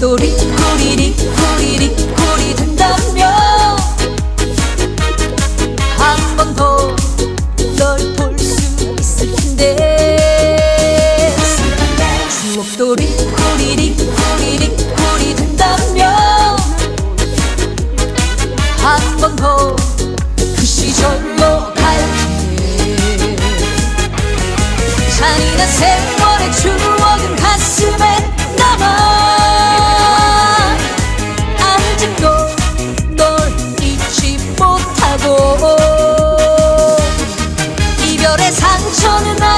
돌이 후리리 후리리 후리 된다면 한 번 더 널 볼 수 있을 텐데. 추억돌이 후리리 후리리 후리 된다면 한 번 더 그 시절로 갈 텐데 잔인한 세월의 추억 이별의 상처는